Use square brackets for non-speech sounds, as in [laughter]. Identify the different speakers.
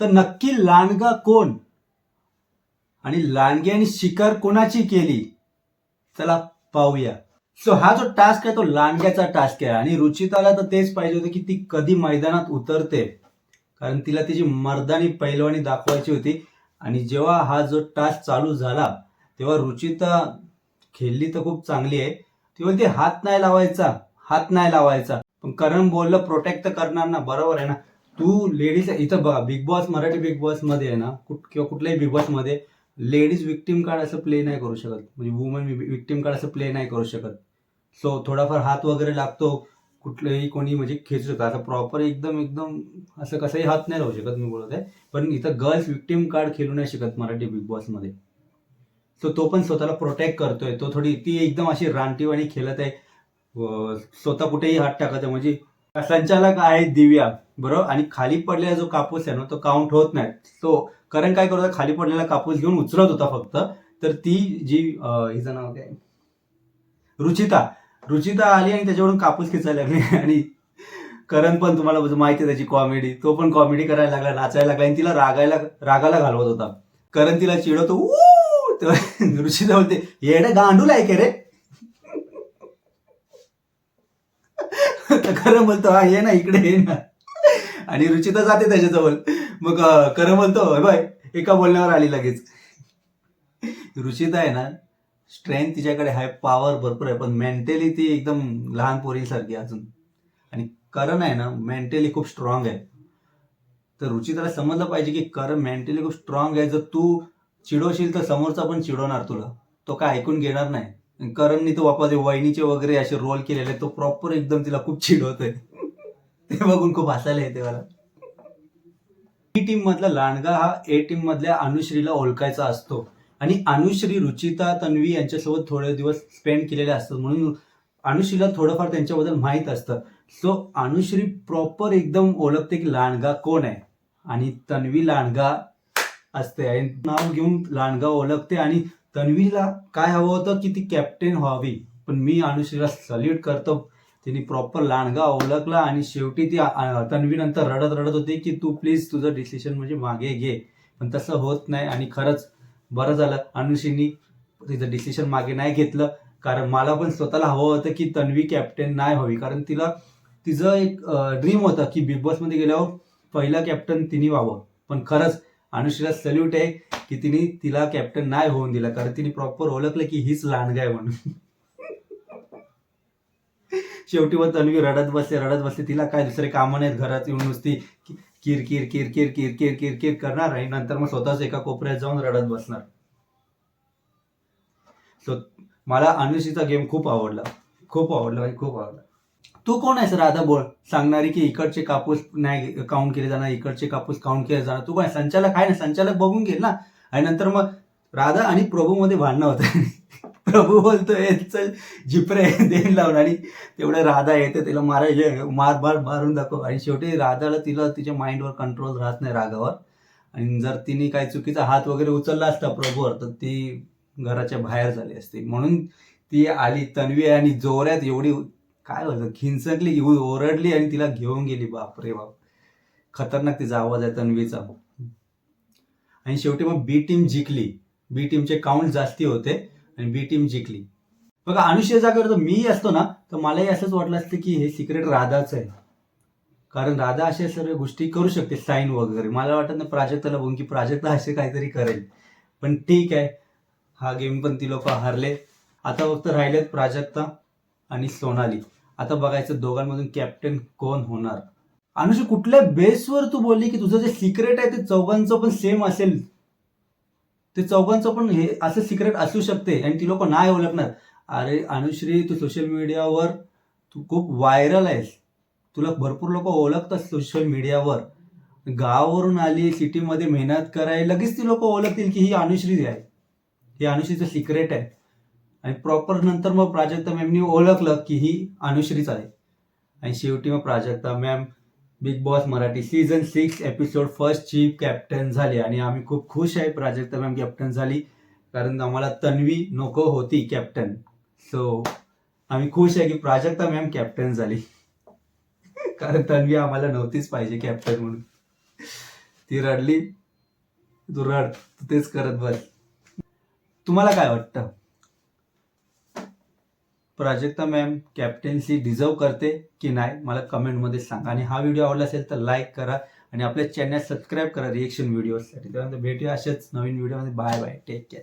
Speaker 1: तर नक्की लांडगा कोण? आणि लांडगे आणि शिकार कोणाची केली? चला पाहूया. सो हा जो टास्क आहे तो लांडग्याचा टास्क आहे. आणि रुचिताला तर तेच पाहिजे होतं की ती कधी मैदानात उतरते. कारण तिला तिची मर्दानी पैलवानी दाखवायची होती आणि जेव्हा हा जो टास्क चालू झाला तेव्हा रुचिता खेळली तर खूप चांगली आहे. ती बोलते हात नाही लावायचा हात नाही लावायचा. पण करण बोललं प्रोटेक्ट तर करणार ना बरोबर आहे ना. तू लेडीज इथं बघा बिग बॉस मराठी बिग बॉसमध्ये आहे ना कुठ किंवा कुठल्याही बिग बॉसमध्ये लेडीज विक्टीम कार्ड असं प्ले नाही करू शकत. म्हणजे वुमन विक्टीम कार्ड असं प्ले नाही करू शकत. सो थोडाफार हात वगैरे लागतो कुठलंही कोणी म्हणजे खेचू शकतं. आता प्रॉपर एकदम एकदम असं कसंही हात नाही राहू शकत मी बोलत आहे पण इथं गर्ल्स विक्टीम कार्ड खेळू नाही शकत मराठी बिग बॉसमध्ये सो तो पण स्वतःला प्रोटेक्ट करतोय. तो थोडी ती एकदम अशी रानटीवाणी खेळत आहे. स्वतः कुठेही हात टाकत आहे. म्हणजे संचालक आहे दिव्या बरोबर? आणि खाली पडलेला जो कापूस आहे ना तो काउंट होत नाही. तो कारण काय करतो? खाली पडलेला कापूस घेऊन उचलत होता फक्त. तर ती जी हिचं नाव काय? रुचिता. रुचिता आली आणि त्याच्यावरून कापूस खेचायला लागली. [laughs] आणि करण पण तुम्हाला माहिती आहे त्याची कॉमेडी तो पण कॉमेडी करायला लागला नाचायला लागला आणि तिला रागायला रागाला घालवत होता. करण तिला चिडवतो "ऊ!" तेव्हा [laughs] रुचिता बोलते येडं गांडूल आहे के रे? [laughs] खरं बोलतो हा ये ना इकडे ये ना. आणि रुचिता जाते त्याच्याजवळ. मग खरं बोलतो बाय एका बोलण्यावर आली लगेच. रुचिता आहे ना स्ट्रेंथ तिच्याकडे आहे पॉवर भरपूर आहे पण मेंटली ती एकदम लहान पोरीसारखी अजून. आणि करण आहे ना मेंटली खूप स्ट्रॉंग आहे. तर रुचिताला समजलं पाहिजे की करण मेंटली खूप स्ट्रॉंग आहे. जर तू चिडवशील तर समोरचा पण चिडवणार तुला. तो काय ऐकून घेणार नाही. करणनी तो वापस वहिनीचे वगैरे असे रोल केलेले तो प्रॉपर एकदम तिला खूप चिडवतोय. ते बघून खूप हसायला येते मला. बी टीम मधला लांडगा हा ए टीम मधल्या अनुश्रीला ओळखायचा असतो. आणि अनुश्री रुचिता तन्वी यांच्यासोबत थोडे दिवस स्पेंड केलेले असतात. म्हणून अनुश्रीला थोडंफार त्यांच्याबद्दल माहीत असतं. सो अनुश्री प्रॉपर एकदम ओळखते की लांडगा कोण आहे. आणि तन्वी लांडगा असते. आणि नाव घेऊन लांडगा ओळखते आणि तन्वीला काय हवं होतं की ती कॅप्टन व्हावी. पण मी अनुश्रीला सल्यूट करतो. तिने प्रॉपर लांडगा ओळखला आणि शेवटी ती तन्वीनंतर रडत रडत होती की तू प्लीज तुझं डिसिशन म्हणजे मागे घे. पण तसं होत नाही आणि खरंच बरं झालं. अनुश्रीनी तिचं डिसिशन मागे नाही घेतलं. कारण मला पण स्वतःला हवं होतं की तन्वी कॅप्टन नाही व्हावी. कारण तिला तिचं एक ड्रीम होतं की बिग बॉसमध्ये गेल्यावर पहिला कॅप्टन तिने व्हावं. पण खरंच अनुश्रीला सल्यूट आहे की तिने तिला कॅप्टन नाही होऊन दिला कारण तिने प्रॉपर ओळखलं की हीच लहानगाय म्हणून. शेवटी मग तन्वी रडत बसते रडत बसते. तिला काय दुसरे कामं नाहीत घरात येऊन नुसती किर किर किर किर किर किर किर किर करणार आणि नंतर मग स्वतःच एका कोपऱ्यात जाऊन रडत बसणार. सो मला अनुश्रीचा गेम खूप आवडला. खूप आवडला म्हणजे खूप आवडला. तू कोण आहेस? राधा बोल. सांगणारी की इकडचे कापूस नाही काउंट केले जाणार इकडचे कापूस काउंट केले जाणार. तू काय संचालक आहे ना? संचालक बघून घे ना. आणि नंतर मग राधा आणि प्रभूमध्ये भांडणं होतं. [laughs] प्रभू बोलतोय चल जिपरे देण लावून आणि तेवढं राधा येते तिला मारायचे मार मार मारून दाखव. आणि शेवटी राधाला तिला तिच्या माइंडवर कंट्रोल राहत नाही रागावर. आणि जर तिने काही चुकीचा हात वगैरे उचलला असता प्रभूवर तर ती घराच्या बाहेर झाली असते. म्हणून ती आली तन्वी आणि जोऱ्यात एवढी काय होतं? खिंचकली ओरडली आणि तिला घेऊन गेली. बापरे बाप. खतरनाक तिचा आवाज आहे तन्वीचा. आणि शेवटी मग बी टीम जिंकली. बी टीमचे काउंट जास्ती होते आणि बी टीम जिंकली. बघा अनुष्य जागर जर मी असतो ना तर मलाही असंच वाटलं असतं की हे सिक्रेट राधाच आहे. कारण राधा अशा सर्व गोष्टी करू शकते साईन वगैरे. मला वाटत ना प्राजक्ताला बघून की प्राजक्ता असे काहीतरी करेल. पण ठीक आहे. हा गेम पण ती लोक हरले. आता फक्त राहिलेत प्राजक्ता आणि सोनाली. आता बघायचं दोघांमधून कॅप्टन कोण होणार? अनुषी कुठल्या बेसवर तू बोलली की तुझं जे सिक्रेट आहे ते चौघांचं पण सेम असेल? ते चौघांचं पण हे असं सिक्रेट असू शकते आणि ती लोक नाही ओळखणार. अरे अनुश्री तू सोशल मीडियावर तू खूप व्हायरल आहेस. तुला भरपूर लोक ओळखतात सोशल मीडियावर गावावरून आली सिटीमध्ये मेहनत कराय लगेच ती लोक ओळखतील की ही अनुश्री आहे. ही अनुश्रीचं सिक्रेट आहे. आणि प्रॉपर नंतर मग प्राजक्ता मॅमनी ओळखलं की ही अनुश्रीच आहे. आणि शेवटी मग Prajakta ma'am Bigg Boss Marathi season six episode first ची कॅप्टन झाली. आणि आम्ही खूप खुश आहे प्राजक्ता मॅम कॅप्टन झाली. कारण आम्हाला तन्वी नको होती कॅप्टन सो आम्ही खुश आहे की प्राजक्ता मॅम कॅप्टन झाली. [laughs] कारण तन्वी आम्हाला नव्हतीच पाहिजे कॅप्टन म्हणून. ती रडली. तू रड तू तेच करत बस. तुम्हाला काय वाटतं? प्राजक्ता मॅम कॅप्टन्सी डिझर्व करते की नाही मला कमेंटमध्ये सांगा. आणि हा व्हिडिओ आवडला असेल तर लाईक करा आणि आपल्या चॅनल सबस्क्राईब करा रिएक्शन व्हिडिओसाठी त्यानंतर भेटूया असेच नवीन व्हिडिओमध्ये बाय बाय टेक केअर